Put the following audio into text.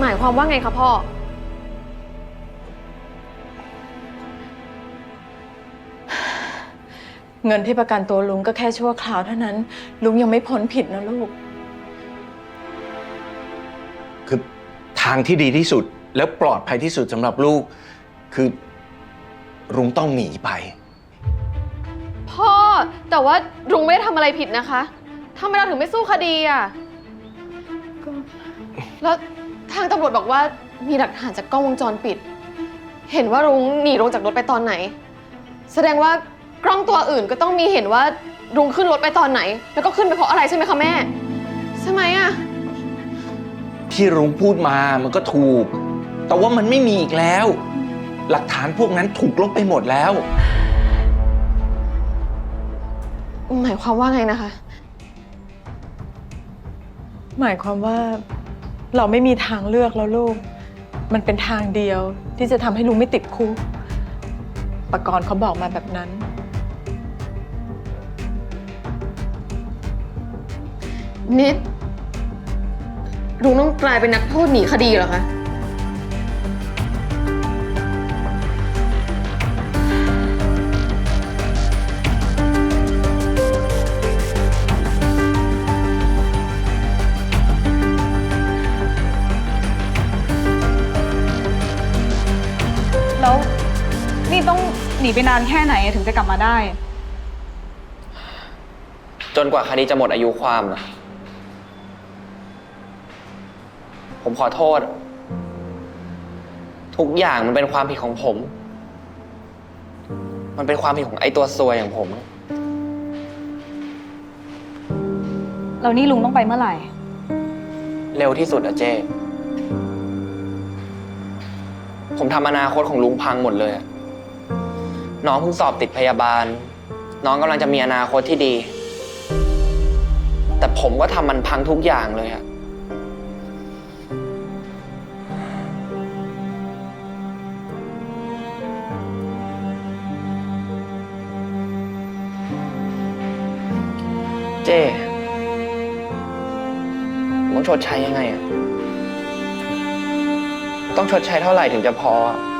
หมายความว่าไงคะพ่อ เงินที่ประกันตัวลุงก็แค่ชั่วคราวเท่านั้น ลุงยังไม่พ้นผิดนะลูก คือทางที่ดีที่สุดแล้วปลอดภัยที่สุดสำหรับลูก คือรุงต้องหนีไป พ่อ แต่ว่าลุงไม่ได้ทำอะไรผิดนะคะทำไมเราถึงไม่สู้คดีอะ แล้ว ทางตำรวจบอกว่ามีหลักฐานจากกล้องวงจรปิด เห็นว่ารุ้งหนีลงจากรถไปตอนไหน แสดงว่ากล้องตัวอื่นก็ต้องมีเห็นว่ารุ้งขึ้นรถไปตอนไหน แล้วก็ขึ้นไปเพราะอะไรใช่ไหมคะแม่ ใช่ไหมอะที่รุ้งพูดมามันก็ถูก แต่ว่ามันไม่มีอีกแล้ว หลักฐานพวกนั้นถูกลบไปหมดแล้ว หมายความว่าไงนะคะ หมายความว่า เราไม่มีทางเลือกแล้วลูก มันเป็นทางเดียวที่จะทำให้ลุงไม่ติดคุกปกรณ์เขาบอกมาแบบนั้น นิดลุงต้องกลายเป็นนักโทษหนีคดีเหรอคะ หนีไปนานแค่ไหนถึงจะกลับมาได้ จนกว่าคดีจะหมดอายุความนะผมขอโทษ ทุกอย่างมันเป็นความผิดของผม มันเป็นความผิดของไอ้ตัวซวยอย่างผม แล้วนี่ลุงต้องไปเมื่อไหร่ เร็วที่สุดอะเจ้ ผมทำอนาคตของลุงพังหมดเลยอะ น้องเพิ่งสอบติดพยาบาล น้องกำลังจะมีอนาคตที่ดี แต่ผมก็ทำมันพังทุกอย่างเลยอะเจ้ผมต้องชดใช้ยังไงอะต้องชดใช้เท่าไหร่ถึงจะพออะ